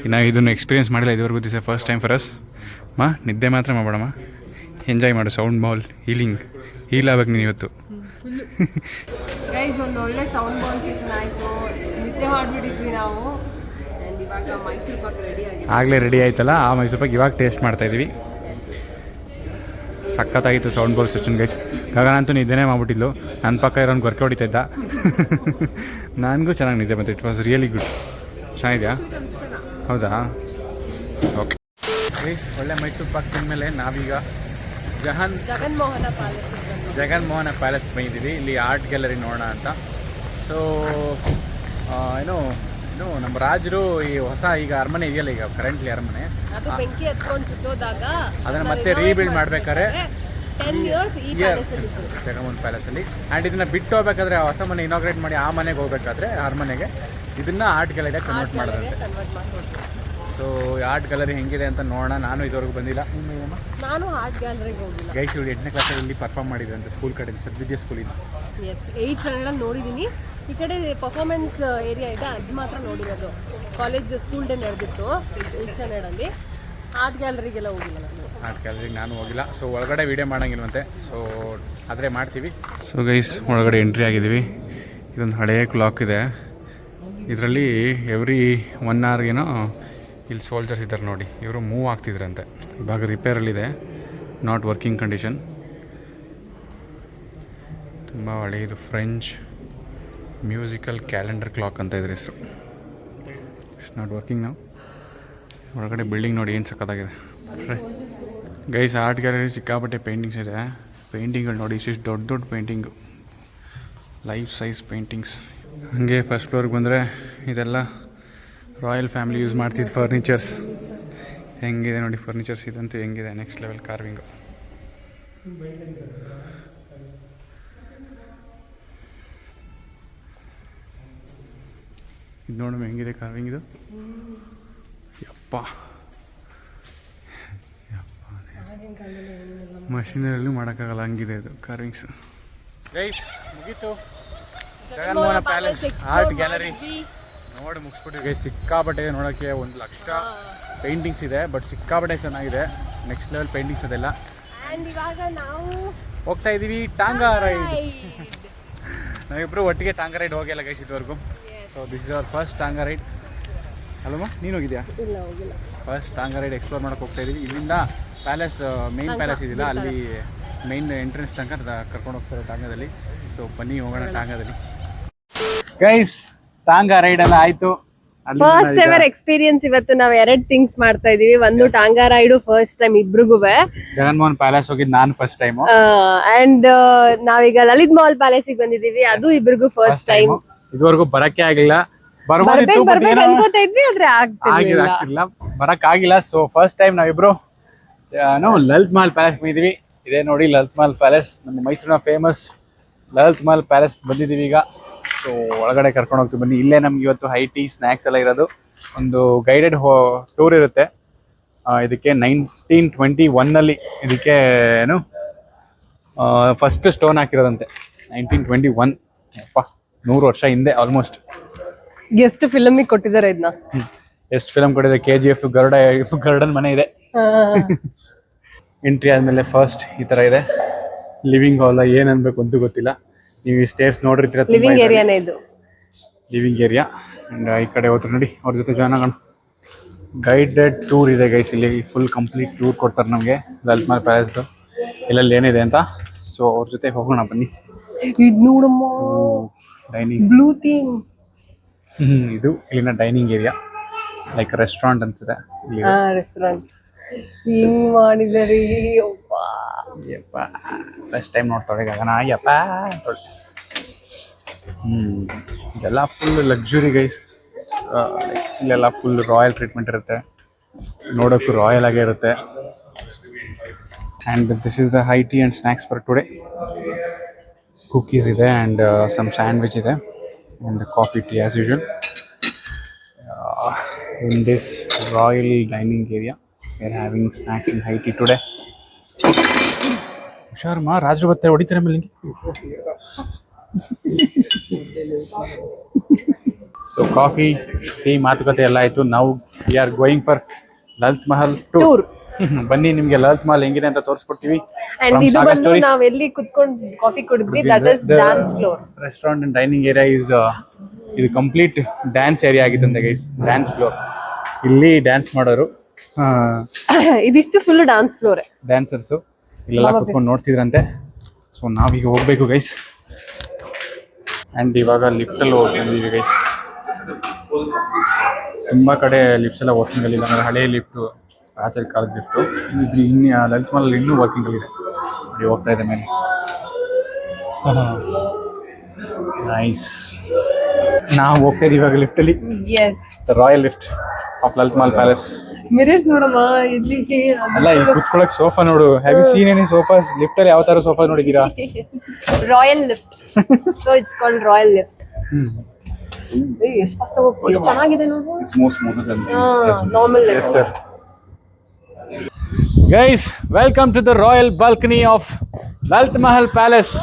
ಇನ್ನು ಇದನ್ನು ಎಕ್ಸ್ಪೀರಿಯನ್ಸ್ ಮಾಡಿಲ್ಲ ಇದುವರೆಗೂ ದಿವಸ ಫಸ್ಟ್ ಟೈಮ್ ಫರ್ ಅಸ್ ಮಾ, ನಿದ್ದೆ ಮಾತ್ರ ಮಾಡಬೇಡಮ್ಮ. ಎಂಜಾಯ್ ಮಾಡು ಸೌಂಡ್ ಬಾಲ್ ಹೀಲಿಂಗ್ ಹೀಲ್ ಆಗ್ಬೇಕು ನೀನು ಇವತ್ತು. ಗೈಸ್ ಒಂದು ಒಳ್ಳೆ ಸೌಂಡ್ ಬಾಲ್ ಸೆಷನ್ ಆಯ್ತು. ನಿದ್ದೆ ಮಾಡ್ಬಿಟ್ಟಿದ್ವಿ ನಾವು. ಇವಾಗ ಮೈಸೂರು ಪಾಕ್ ರೆಡಿ ಆಗಿದೆ. ಆಗಲೇ ರೆಡಿ ಆಯ್ತಲ್ಲ? ಆ ಮೈಸೂರು ಪಾಕ್ ಇವಾಗ ಟೇಸ್ಟ್ ಮಾಡ್ತಾ ಇದೀವಿ. ಸಖತ್ತಾಗಿತ್ತು ಸೌಂಡ್ ಬಾಲ್ ಸೆಷನ್ ಗೈಸ್ ಗಗನಂತೂ ನಿದ್ದೆನೇ ಮಾಡ್ಬಿಟ್ಟಿದ್ಲು. ನನ್ನ ಪಕ್ಕ ಇರೋನ್ ಗೊರ್ಕೆ ಹೊಡಿತಾ ಇದ್ದ. ನನಗೂ ಚೆನ್ನಾಗಿ ನಿದ್ದೆ ಬಂತು. ಇಟ್ ವಾಸ್ ರಿಯಲಿ ಗುಡ್ ಚೆನ್ನಾಗಿದೆಯಾ? ಹೌದಾ? ಓಕೆ ಗೈಸ್ ಒಳ್ಳೆ ಮೈಸೂರು ಪಾಕ್ ತಿಂದಮೇಲೆ ನಾವೀಗ ಜಹಾನ್ ಜಗನ್ಮೋಹನ ಪ್ಯಾಲೇಸ್ ಜಗನ್ಮೋಹನ ಪ್ಯಾಲೇಸ್ ಬಂದಿದ್ದೀವಿ. ಇಲ್ಲಿ ಆರ್ಟ್ ಗ್ಯಾಲರಿ ನೋಡೋಣ ಅಂತ. ಸೊ ಏನು ಏನು ನಮ್ಮ ರಾಜರು ಈ ಹೊಸ ಈಗ ಅರಮನೆ ಇದೆಯಲ್ಲ ಈಗ ಕರೆಂಟ್ಲಿ ಅರಮನೆ? ಅದು ಬೆಂಕಿ ಹತ್ಕೊಂಡು ಸುಟ್ಟೋದಾಗ ಅದನ್ನ ಮತ್ತೆ ರೀಬಿಲ್ಡ್ ಮಾಡ್ಬೇಕಾದ್ರೆ ಜಗಮೋಹನ್ ಪ್ಯಾಲೇಸಲ್ಲಿ ಆ್ಯಂಡ್ ಇದನ್ನ ಬಿಟ್ಟು ಹೋಗ್ಬೇಕಾದ್ರೆ ಹೊಸ ಮನೆ ಇನಾಗ್ರೇಟ್ ಮಾಡಿ ಆ ಮನೆಗೆ ಹೋಗ್ಬೇಕಾದ್ರೆ ಅರಮನೆಗೆ ಇದನ್ನ ಆರ್ಟ್ ಗ್ಯಾಲರಿಗೆ ಕನ್ವರ್ಟ್ ಮಾಡೋದಂತೆ. ಸೊ ಆರ್ಟ್ ಗ್ಯಾಲರಿ ಹೆಂಗಿದೆ ಅಂತ ನೋಡೋಣ. ನಾನು ಇದುವರೆಗೂ ಬಂದಿಲ್ಲ. ನಾನು ಆರ್ಟ್ ಗ್ಯಾಲರಿಗೆ ಹೋಗಿಲ್ಲ. ಗೈಸ್ ಇವಳು ಎಂಟನೇ ಕ್ಲಾಸಲ್ಲಿ ಇಲ್ಲಿ ಪರ್ಫಾರ್ಮ್ ಮಾಡಿದ್ರು ಅಂತ ಸ್ಕೂಲ್ ಕಡೆಯಿಂದ ಸದ್ವಿದ್ಯಾ ಸ್ಕೂಲಿಂದ ಎಸ್ ಏಯ್ಟ್ ಸ್ಟ್ಯಾಂಡರ್ಡಲ್ಲಿ ನೋಡಿದ್ದೀನಿ ಈ ಕಡೆ ಪರ್ಫಾರ್ಮೆನ್ಸ್ ಏರಿಯಾ ಇದೆ ಅದು ಮಾತ್ರ ನೋಡಿರೋದು. ಕಾಲೇಜ್ ಸ್ಕೂಲ್ ಡೇ ನಡೆದಿತ್ತು ಏಯ್ಟ್ ಸ್ಟ್ಯಾಂಡರ್ಡಲ್ಲಿ ಆರ್ಟ್ ಗ್ಯಾಲರಿಗೆಲ್ಲ ಹೋಗಿಲ್ಲ ನಾನು. ಆರ್ಟ್ ಗ್ಯಾಲರಿಗೆ ನಾನು ಹೋಗಿಲ್ಲ. ಸೊ ಒಳಗಡೆ ವೀಡಿಯೋ ಮಾಡೋಂಗಿಲ್ಲವಂತೆ ಸೊ ಆದರೆ ಮಾಡ್ತೀವಿ. ಸೊ ಗೈಸ್ ಒಳಗಡೆ ಎಂಟ್ರಿ ಆಗಿದ್ದೀವಿ. ಇದೊಂದು ಹಳೆಯ ಕ್ಲಾಕ್ ಇದೆ. ಇದರಲ್ಲಿ ಎವ್ರಿ ಒನ್ ಅವರ್ಗೇನೋ ಇಲ್ಲಿ ಸೋಲ್ಜರ್ಸ್ ಇದ್ದಾರೆ ನೋಡಿ. ಇವರು ಮೂವ್ ಆಗ್ತಿದ್ರಂತೆ. ಇವಾಗ ರಿಪೇರಲ್ಲಿದೆ ನಾಟ್ ವರ್ಕಿಂಗ್ ಕಂಡೀಷನ್ ತುಂಬ ಹಳೆಯದು ಫ್ರೆಂಚ್ ಮ್ಯೂಸಿಕಲ್ ಕ್ಯಾಲೆಂಡರ್ ಕ್ಲಾಕ್ ಅಂತ ಇದ್ರ ಹೆಸರು. ಇಟ್ಸ್ ನಾಟ್ ವರ್ಕಿಂಗ್ ನಾವು ಒಳಗಡೆ ಬಿಲ್ಡಿಂಗ್ ನೋಡಿ ಏನು ಸಕ್ಕತ್ತಾಗಿದೆ ಗೈಸ್ ಆರ್ಟ್ ಗ್ಯಾಲರಿ ಸಿಕ್ಕಾಪಟ್ಟೆ ಪೇಂಟಿಂಗ್ಸ್ ಇದೆ. ಪೇಂಟಿಂಗ್ಗಳು ನೋಡಿ ಇಷ್ಟು ದೊಡ್ಡ ದೊಡ್ಡ ಪೇಂಟಿಂಗು ಲೈಫ್ ಸೈಜ್ ಪೇಂಟಿಂಗ್ಸ್ ಹಾಗೆ ಫಸ್ಟ್ ಫ್ಲೋರ್ಗೆ ಬಂದರೆ ಇದೆಲ್ಲ ರಾಯಲ್ ಫ್ಯಾಮಿಲಿ ಯೂಸ್ ಮಾಡ್ತಿದ್ದು ಫರ್ನಿಚರ್ಸ್ ಹೆಂಗಿದೆ ನೋಡಿ ಫರ್ನಿಚರ್ಸ್ ಇದಂತೂ ಹೆಂಗಿದೆ ನೆಕ್ಸ್ಟ್ ಲೆವೆಲ್ ಕಾರ್ವಿಂಗು ಇದು ನೋಡಮ್ಮ ಹೆಂಗಿದೆ ಕಾರ್ವಿಂಗ್ ಇದು? ಯಪ್ಪ. ಮಷೀನರಲ್ಲೂ ಮಾಡೋಕ್ಕಾಗಲ್ಲ ಹಂಗಿದೆ ಇದು ಕಾರ್ವಿಂಗ್ಸ್ ಗೈಸ್ ಮುಗೀತು. ಜಗನ್ಮೋಹನ ಪ್ಯಾಲೇಸ್ ಆರ್ಟ್ ಗ್ಯಾಲರಿ ನೋಡಿ ಮುಗಿಸ್ಬಿಟ್ಟಿವಿ ಗೈಸ್ ಸಿಕ್ಕಾಪಟ್ಟೆ ನೋಡೋಕ್ಕೆ ಒಂದು ಲಕ್ಷ ಪೇಂಟಿಂಗ್ಸ್ ಇದೆ ಬಟ್ ಸಿಕ್ಕಾಪಟ್ಟೆ ಚೆನ್ನಾಗಿದೆ. ನೆಕ್ಸ್ಟ್ ಲೆವೆಲ್ ಪೇಂಟಿಂಗ್ಸ್ ಅದೆಲ್ಲ. ಇವಾಗ ನಾವು ಹೋಗ್ತಾ ಇದೀವಿ ಟಾಂಗಾ ರೈಡ್ ನಾವಿಬ್ರು ಒಟ್ಟಿಗೆ ಟಾಂಗಾ ರೈಡ್ ಹೋಗಿಲ್ಲ ಗೈಸ್ ಇದುವರೆಗೂ. So this is our first tonga ride hello ನೀನು ಹೋಗಿದ್ಯಾ? ಫಸ್ಟ್ ಟಾಂಗಾ ರೈಡ್ ಎಕ್ಸ್ಪ್ಲೋರ್ ಮಾಡೋಕೆ ಹೋಗ್ತಾ ಇದೀವಿ ಇಲ್ಲಿಂದ ಪ್ಯಾಲೇಸ್ ಮೇನ್ ಪ್ಯಾಲೇಸ್ ಇದೆಯಲ್ಲ ಅಲ್ಲಿ ಮೈನ್ ಎಂಟ್ರೆನ್ಸ್ ತನಕ ಕರ್ಕೊಂಡು ಹೋಗ್ತಾರೆ ಟಾಂಗಾದಲ್ಲಿ ಸೊ ಬನ್ನಿ ಹೋಗೋಣ ಟಾಂಗಾದಲ್ಲಿ ಗೈಸ್ ಟಾಂಗಾ ರೈಡ್ ಎಲ್ಲ ಆಯ್ತು. ಫಸ್ಟ್ ಎವರ್ ಎಕ್ಸ್ಪೀರಿಯನ್ಸ್ ಇವತ್ತು ನಾವು ಎರಡ್ ಥಿಂಗ್ಸ್ ಮಾಡ್ತಾ ಇದೀವಿ. ಒಂದು ಟಾಂಗಾ ರೈಡು ಫಸ್ಟ್ ಟೈಮ್ ಇಬ್ರಿಗೂ ಜಗನ್ಮೋಹನ್ ಪ್ಯಾಲೇಸ್ ಹೋಗಿದ್ ನಾನು ಫಸ್ಟ್ ಟೈಮ್ ಅಂಡ್ ನಾವೀಗ ಲಲಿತ್ ಮಹಲ್ ಪ್ಯಾಲೇಸ್ ಬಂದಿದೀವಿ. ಅದು ಇಬ್ರಿಗೂ ಫಸ್ಟ್ ಟೈಮ್ ಇದುವರೆಗೂ ಬರಕ್ಕೆ ಆಗಿಲ್ಲ. ಬರ್ಬೋದಿತ್ತು ಬರ್ಬೇಕು but ಬರ್ಬೇಕು ಅನ್ಕೋತಾ ಇದ್ವಿ ಆದ್ರೆ ಆಗಿಲ್ಲ ಆಗ್ತಿರ್ಲಿಲ್ಲ. ಆಗ್ತಿಲ್ಲ ಬರಕ್ ಆಗಿಲ್ಲ. ಸೊ ಫಸ್ಟ್ ಟೈಮ್ ನಾವಿಬ್ರು ನಾವು ಲಲಿತ್ ಮಹಲ್ ಪ್ಯಾಲೇಸ್ ಬಂದಿದೀವಿ. ಇದೇ ನೋಡಿ ಲಲಿತ್ ಮಹಲ್ ಪ್ಯಾಲೇಸ್ ನಮ್ಮ ಮೈಸೂರಿನ ಫೇಮಸ್ ಲಲಿತ್ ಮಹಲ್ ಪ್ಯಾಲೇಸ್ ಬಂದಿದೀವಿ ಈಗ. ಸೊ ಒಳಗಡೆ ಕರ್ಕೊಂಡು ಹೋಗ್ತೀವಿ. ಬನ್ನಿ ಇಲ್ಲೇ ನಮ್ಗೆ ಇವತ್ತು ಹೈ ಟೀ ಸ್ನ್ಯಾಕ್ಸ್ ಎಲ್ಲ ಇರೋದು. ಒಂದು ಗೈಡೆಡ್ ಹೋ ಟೂರ್ ಇರುತ್ತೆ. ಇದಕ್ಕೆ ನೈನ್ಟೀನ್ ಟ್ವೆಂಟಿ ಒನ್ನಲ್ಲಿ ಇದಕ್ಕೆ ಏನು ಫಸ್ಟ್ ಸ್ಟೋನ್ ಹಾಕಿರೋದಂತೆ. ನೈನ್ಟೀನ್ ಟ್ವೆಂಟಿ ಒನ್ ಅಪ್ಪ ನೂರು ವರ್ಷ ಹಿಂದೆ ಆಲ್ಮೋಸ್ಟ್ ಎಷ್ಟು ಫಿಲಮಿಗೆ ಕೊಟ್ಟಿದ್ದಾರೆ ಇದನ್ನ ಎಷ್ಟು ಫಿಲಮ್ ಕೊಟ್ಟಿದೆ K G F Garuda garden ಮನೆ ಇದೆ. ಎಂಟ್ರಿ ಆದಮೇಲೆ ಫಸ್ಟ್ ಈ ಥರ ಇದೆ. ಲಿವಿಂಗ್ ಹಾಲ್ ಏನು ಅನ್ಬೇಕು ಅಂತೂ ಗೊತ್ತಿಲ್ಲ. ನೀವು ಈ ಸ್ಟೇರ್ಸ್ ನೋಡಿರ್ತೀರ ಲಿವಿಂಗ್ ಏರಿಯಾನೇ ಇದು. ಲಿವಿಂಗ್ ಏರಿಯಾ ಅಂಡ್ ಈ ಕಡೆ ಹೋದ್ರೆ ನೋಡಿ ಅವ್ರ ಜೊತೆ ಜಾಯ್ನ್ ಆಗೋಣ. ಗೈಡೆಡ್ ಟೂರ್ ಇದೆ ಗೈಸ್ ಇಲ್ಲಿ ಫುಲ್ ಕಂಪ್ಲೀಟ್ ಟೂರ್ ಕೊಡ್ತಾರೆ ನಮಗೆ ಲಲಿತ್ ಮಹಲ್ ಪ್ಯಾಲೇಸ್ದು ಎಲ್ಲೆಲ್ಲಿ ಏನಿದೆ ಅಂತ. ಸೊ ಅವ್ರ ಜೊತೆ ಹೋಗೋಣ ಬನ್ನಿ. ಇದು ನೋಡಮ್ಮ. ಡೈನಿಂಗ್ ಬ್ಲೂ ಥೀಮ್ ಇದು ಇಲ್ಲಿನ ಡೈನಿಂಗ್ ಏರಿಯಾ ಲೈಕ್ ರೆಸ್ಟೋರೆಂಟ್ ಅನ್ಸುತ್ತೆ. ರೆಸ್ಟೋರೆಂಟ್ ಹಿಂಗ್ ಮಾಡಿದಾರೆ ಯಪ್ಪ ಫಸ್ಟ್ ಟೈಮ್ ನೋಡ್ತಾಳೆ ಗಗನ ಯಪ್ಪ ಅಂತೇಳಿ ಹ್ಞೂ ಇದೆಲ್ಲ ಫುಲ್ ಲಕ್ಸುರಿ ಗೈಸ್ ಇಲ್ಲೆಲ್ಲ ಫುಲ್ ರಾಯಲ್ ಟ್ರೀಟ್ಮೆಂಟ್ ಇರುತ್ತೆ. ನೋಡೋಕ್ಕೂ ರಾಯಲ್ ಆಗೇ ಇರುತ್ತೆ. And this is the high tea and snacks for today cookies ಇದೆ ಆ್ಯಂಡ್ ಸಮ್ ಸ್ಯಾಂಡ್ವಿಚ್ ಇದೆ. And coffee tea as usual in this royal dining area we are having snacks in high tea today ಹುಷಾರಮ್ಮ ರಾಜರು ಬರ್ತಾರೆ ಹೊಡಿತಾರೆ ಮೇಲೆ ಸೊ ಕಾಫಿ ಟೀ ಮಾತುಕತೆ ಎಲ್ಲ ಆಯಿತು. ನಾವು we are going for Lalit Mahal tour ಬನ್ನಿ ನಿಮಗೆ ಲಲಿತ್ ಮಹಲ್ ಹೆಂಗಿದೆ ಅಂತ ತೋರಿಸ್ಕೊಡ್ತೀವಿ. ಅಂಡ್ ಇದು ಬಂದು ನಾವ್ ಎಲ್ಲಿ ಕುತ್ಕೊಂಡು coffee ಕುಡಿದ್ವಿ that is dance floor restaurant and dining area is ಇದು ಕಂಪ್ಲೀಟ್ ಡ್ಯಾನ್ಸ್ ಏರಿಯಾ ಆಗಿದೆ ಗೈಸ್ ಡ್ಯಾನ್ಸ್ ಫ್ಲೋರ್ ಇಲ್ಲಿ ಡ್ಯಾನ್ಸ್ ಮಾಡೋರು ಇದಿಷ್ಟು ಫುಲ್ ಡ್ಯಾನ್ಸ್ ಫ್ಲೋರ್ ಡ್ಯಾನ್ಸರ್ಸು ಇಲ್ಲೆಲ್ಲ ಕುತ್ಕೊಂಡು ನೋಡ್ತಿದ್ರಂತೆ. ಸೊ ನಾವೀಗ ಹೋಗ್ಬೇಕು ಗೈಸ್ ಆ್ಯಂಡ್ ಇವಾಗ ಲಿಫ್ಟಲ್ಲಿ ಹೋಗ್ತಿದ್ದೀವಿ ಗೈಸ್ ತುಂಬ ಕಡೆ ಲಿಫ್ಟ್ಸ್ ಎಲ್ಲ ವರ್ಕಿಂಗ್ ಅಂದರೆ ಹಳೆ ಲಿಫ್ಟು ರಾಜರ ಕಾಲದ ಲಿಫ್ಟು ಇದು ಇನ್ನು ಲಲಿತ್ ಮಾಲಲ್ಲಿ ಇನ್ನೂ ವರ್ಕಿಂಗ್ ಅಲ್ಲಿ ಇದೆ. ನೋಡಿ ಹೋಗ್ತಾ ಇದೆ ಮೇಲೆ. ನೈಸ್ ನಾವು ಹೋಗ್ತಾ ಇದ್ದೀವಿ ಇವಾಗ ಲಿಫ್ಟಲ್ಲಿ royal lift of Lalit Mahal Palace mirrors ನೋಡಮ್ಮ ಇಲ್ಲಿ ಅಲ್ಲ ಈ ಕುತ್ಕೊಳಕ್ ಸೋಫಾ ನೋಡು. Have you seen any sofas lift ಅಲ್ಲಿ ಯಾವ ತರ sofa ನೋಡಿದೀರಾ? Royal lift so it's called royal lift ಎಷ್ಟು ಫಾಸ್ಟ್ ಎಷ್ಟು ಚೆನ್ನಾಗಿದೆ ನೋಡು. It's more smoother than normal lift sir guys welcome to the royal balcony of Lalit Mahal Palace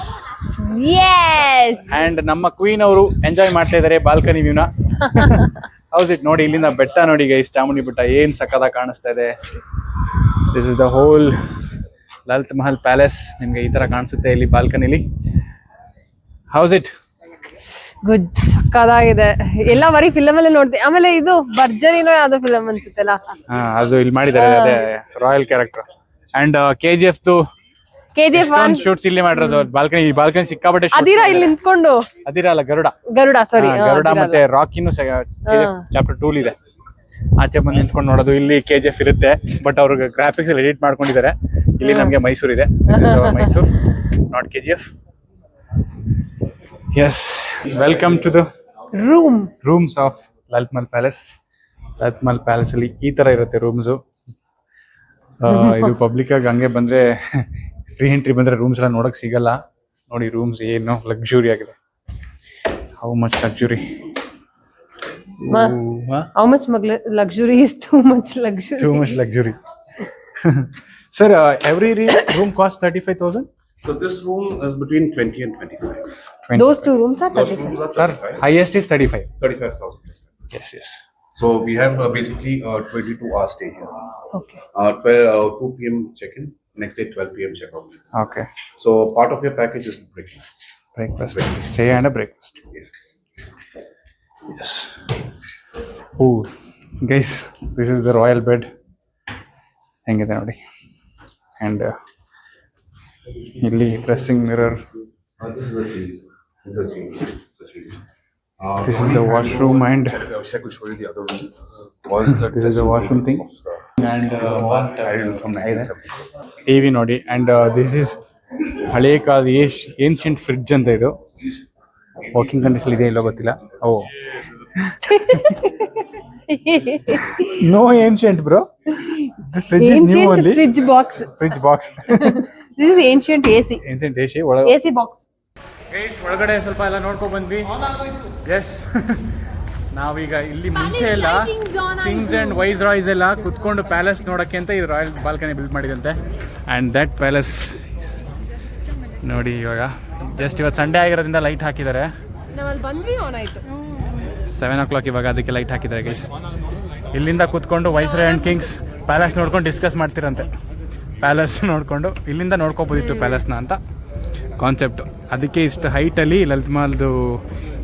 and ನಮ್ಮ ಕ್ವೀನ್ ಅವರು ಎಂಜಾಯ್ ಮಾಡ್ತಾ ಇದ್ದಾರೆ ಬಾಲ್ಕನಿ ವ್ಯೂನ ಹೌಸ್ ಇಟ್ ನೋಡಿ ಇಲ್ಲಿಂದ ಬೆಟ್ಟ ನೋಡಿ ಗೈಸ್ ಚಾಮುಂಡಿ ಬೆಟ್ಟ ಏನ್ ಸಕ್ಕತ್ತಾಗಿ ಕಾಣಿಸ್ತಾ ಇದೆ. This is the whole Lalit Mahal palace ನಿಮ್ಗೆ ಈ ತರ ಕಾಣಿಸುತ್ತೆ ಇಲ್ಲಿ ಬಾಲ್ಕನಿಲಿ ಹೌಸ್ ಇಟ್ ಗುಡ್ ಸಕ್ಕದಾಗಿದೆ ಎಲ್ಲ ಬರೀ ಫಿಲಮ್ ಅಲ್ಲಿ ನೋಡ್ತೀವಿ ಆಮೇಲೆ ಇದು ಭರ್ಜರಿನೋ ಯಾವ್ದೋ ಫಿಲಮ್ ಅನ್ಸುತ್ತಲ್ಲ? ಅದು ಇಲ್ಲಿ ಮಾಡಿದ್ದಾರೆ ಅದೇ royal character and K G F two K G F one shoots ಇಲ್ಲಿ ಮಾಡಿರೋದು. ಬಾಲ್ಕನಿ ಬಾಲ್ಕನಿ ಸಿಕ್ಕಾಪಟ್ಟೆ ಅದಿರ ಅದಿರಾ ಇಲ್ಲಿ ನಿಂತ್ಕೊಂಡು? ಅದಿರಲ್ಲ ಗರುಡ. ಗರುಡ ಸಾರಿ ಗರುಡ ಮತ್ತೆ ರಾಕಿನೂ ಚಾಪ್ಟರ್ ಟೂಲ್ ಇದೆ. ಆಚೆ ಬಂದು ನಿಂತ್ಕೊಂಡು ನೋಡೋದು. ಇಲ್ಲಿ ಕೆಜಿಎಫ್ ಇರುತ್ತೆ ಬಟ್ ಅವ್ರಿಗೆ ಗ್ರಾಫಿಕ್ಸ್ ಎಡಿಟ್ ಮಾಡ್ಕೊಂಡಿದ್ದಾರೆ. ಇಲ್ಲಿ ನಮಗೆ ಮೈಸೂರು ಇದೆ. Mysuru not KGF yes welcome to the room rooms of Lalit Mahal Palace Lalit Mahal Palace ಅಲ್ಲಿ ಈ ತರ ಇರುತ್ತೆ ರೂಮ್ಸು ಇದು ಪಬ್ಲಿಕ್ ಆಗಿ ಹಂಗೆ ಬಂದ್ರೆ ಫ್ರೀ ಎಂಟ್ರಿ ಬಂದ್ರೆ ರೂಮ್ಸ್ ಎಲ್ಲ ನೋಡಕ್ ಸಿಗಲ್ಲ. ನೋಡಿ ರೂಮ್ಸ್ ಏನು ಲಕ್ಸುರಿ ಆಗಿದೆ. How much luxury how? Much ಮಗ್ಲ luxury is too much luxury too much luxury sir every room cost thirty five thousand So this room is between 20 and 25. Those two rooms are Those thirty rooms are sir 35. Highest is thirty five 35,000. Yes yes So we have uh, basically uh, 22 hour stay here. Okay Uh, 12, uh, 2 p.m. check-in, next day 12 p.m. check-out. Okay So part of your package is breakfast. Breakfast stay and breakfast Yes. Yes oh guys this is the royal bed ಹೆಂಗಿದೆ ನೋಡಿ ಆ್ಯಂಡ್ ಇಲ್ಲಿ dressing mirror Uh, this is a change. This is a change. It's a change. Uh, this is the washroom and Abhishek will show you the 1970. T V ನೋಡಿ. ಅಂಡ್ ದಿಸ್ ಇಸ್ ಹಳೆ ಕಾಲದ ಏಷ್ ಏನ್ಷಿಯಂಟ್ ಫ್ರಿಡ್ಜ್ ಅಂತ ಇದು. ವಾಕಿಂಗ್ ಕಂಡೀಷನ್ ಇದೆ ಇಲ್ಲೋ ಗೊತ್ತಿಲ್ಲ. ಓ. No ancient bro fridge is new only fridge box fridge box this is ancient a ancient ಏಷಿ ಒಳಗೆ ಎ ಬಾಕ್ಸ್ ಗೈಸ್ ಒಳಗಡೆ ಸ್ವಲ್ಪ ಎಲ್ಲ ನೋಡ್ಕೊಂಡ್ ಬಂದ್ವಿ. ಎಸ್ ನಾವೀಗ ಇಲ್ಲಿ ಮುಂಚೆ ಎಲ್ಲ ಕಿಂಗ್ಸ್ ಅಂಡ್ ವೈಸ್ ರಾಯ್ಸ್ ಎಲ್ಲ ಕುತ್ಕೊಂಡು ಪ್ಯಾಲೇಸ್ ನೋಡೋಕ್ಕೆ ಅಂತ ಈ ರಾಯಲ್ ಬಾಲ್ಕನಿ ಬಿಲ್ಡ್ ಮಾಡಿದಂತೆ. ಆ್ಯಂಡ್ ದಟ್ ಪ್ಯಾಲೇಸ್ ನೋಡಿ ಇವಾಗ ಜಸ್ಟ್ ಇವತ್ತು ಸಂಡೇ ಆಗಿರೋದ್ರಿಂದ ಲೈಟ್ ಹಾಕಿದ್ದಾರೆ. ನಾವ್ ಬಂದ್ವಿ ಆನ್ ಆಯ್ತು. ಸೆವೆನ್ ಓ ಕ್ಲಾಕ್ ಇವಾಗ ಅದಕ್ಕೆ ಲೈಟ್ ಹಾಕಿದ್ದಾರೆ ಗೈಸ್ ಇಲ್ಲಿಂದ ಕುತ್ಕೊಂಡು viceroy and kings palace ನೋಡ್ಕೊಂಡು ಡಿಸ್ಕಸ್ ಮಾಡ್ತಿರಂತೆ. ಪ್ಯಾಲೇಸ್ ನೋಡಿಕೊಂಡು ಇಲ್ಲಿಂದ ನೋಡ್ಕೋಬೋದಿತ್ತು ಪ್ಯಾಲೇಸ್ನ ಅಂತ ಕಾನ್ಸೆಪ್ಟು ಅದಕ್ಕೆ ಇಷ್ಟು ಹೈಟಲ್ಲಿ ಲಲಿತ್ ಮಹಲ್ದು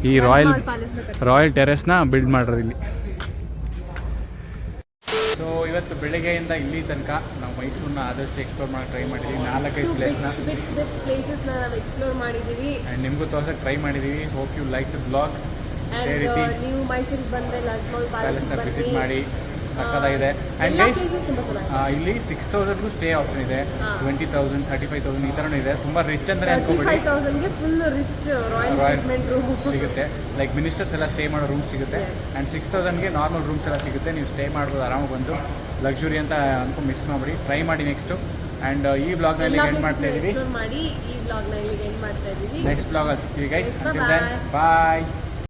ಈ ರಾಯಲ್ ಪ್ಯಾಲೇಸ್ ರಾಯಲ್ ಟೆರೆಸ್ನ ಬಿಲ್ಡ್ ಮಾಡ್ರಿ ಇಲ್ಲಿ. ಸೊ ಇವತ್ತು ಬೆಳಿಗ್ಗೆಯಿಂದ ಇಲ್ಲಿ ತನಕ ನಾವು ಮೈಸೂರನ್ನ ಆದಷ್ಟು ಎಕ್ಸ್ಪ್ಲೋರ್ ಮಾಡೋಕೆ ಟ್ರೈ ಮಾಡಿದ್ದೀವಿ ನಾಲ್ಕೈದು ಪ್ಲೇಸ್ನ ನಾವು ಎಕ್ಸ್ಪ್ಲೋರ್ ಮಾಡಿದ್ದೀವಿ ಆ್ಯಂಡ್ ನಿಮಗೂ ತೋರ್ಸೋಕೆ ಟ್ರೈ ಮಾಡಿದ್ದೀವಿ hope you like the blog ಅದೇ ಅಂಡ್ ರೀತಿ ನೀವು ಮೈಸೂರಿಗೆ ಬಂದ್ರೆ ಪ್ಯಾಲೆಸ್ನ ಪ್ಯಾಲೇಸ್ ಪ್ಯಾಲೇಸ್ನ ವಿಸಿಟ್ ಮಾಡಿ. ಸಕ್ಕತ್ತಾಗಿದೆ ಆ್ಯಂಡ್ ಇಲ್ಲಿ ಸಿಕ್ಸ್ ತೌಸಂಡ್ಗೂ ಸ್ಟೇ ಆಪ್ಷನ್ ಇದೆ. Twenty thousand thirty five thousand ಈ ಥರನೂ ಇದೆ. ತುಂಬ ರಿಚ್ ಅಂದರೆ ರಾಯಲ್ ಸಿಗುತ್ತೆ. ಲೈಕ್ ಮಿನಿಸ್ಟರ್ಸ್ ಎಲ್ಲ ಸ್ಟೇ ಮಾಡೋ ರೂಮ್ ಸಿಗುತ್ತೆ. ಆ್ಯಂಡ್ ಸಿಕ್ಸ್ ತೌಸಂಡ್ಗೆ ನಾರ್ಮಲ್ ರೂಮ್ಸ್ ಎಲ್ಲ ಸಿಗುತ್ತೆ. ನೀವು ಸ್ಟೇ ಮಾಡ್ಬೋದು ಆರಾಮಾಗಿ ಬಂದು. ಲಕ್ಸುರಿ ಅಂತ ಅನ್ಕೊಂಡು ಮಿಕ್ಸ್ ಮಾಡಿ ಟ್ರೈ ಮಾಡಿ ನೆಕ್ಸ್ಟು ಆ್ಯಂಡ್ ಈ ಬ್ಲಾಗ್ನಲ್ಲಿ ಎಂಡ್ ಮಾಡ್ತಾ ಇದ್ದೀವಿ ನೆಕ್ಸ್ಟ್ ಬ್ಲಾಗಲ್ಲಿ ಸಿಗ್ತೀವಿ ಗೈಸ್. ಬಾಯ್